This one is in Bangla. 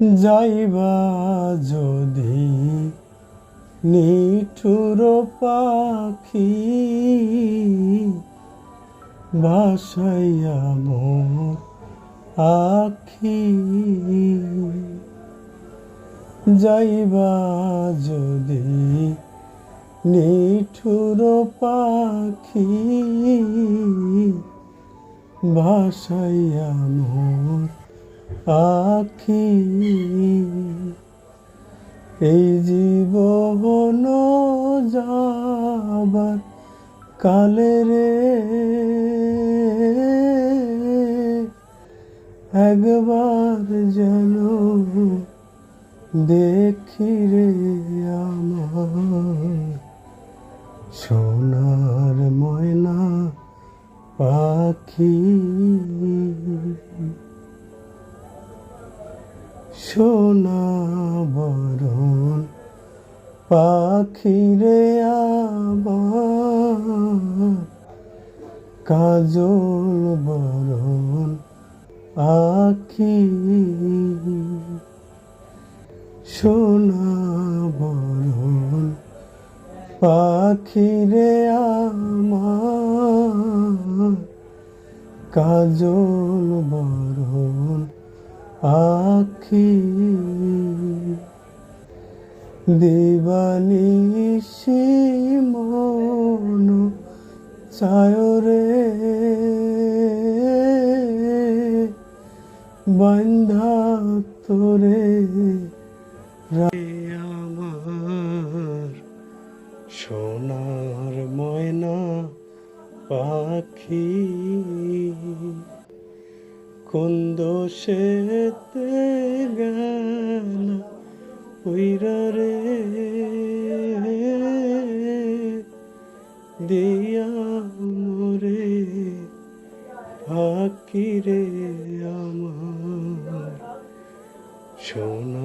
যাইবা যদি নিঠুর পাখি ভাসাইয়া মোর আখি। যাইবা যদি নিঠুর পাখি ভাসাইয়া মোর আখি এই জীবন যাবার কালে রে। একবার যেন দেখি রে আমার সোনার ময়না পাখি। সোনা বরণ পাখি রে আমার। কাজল বরণ আখি সোনা বরণ পাখি রে আমার। কাজল বরণ আখি দিবানিশি মন চায় রে। বন্ধা তোরে আমার। সোনার ময়না পাখি কোন সেতে উইরা রে। দিয়া মোরে ফাঁকি রে আমার। সোনার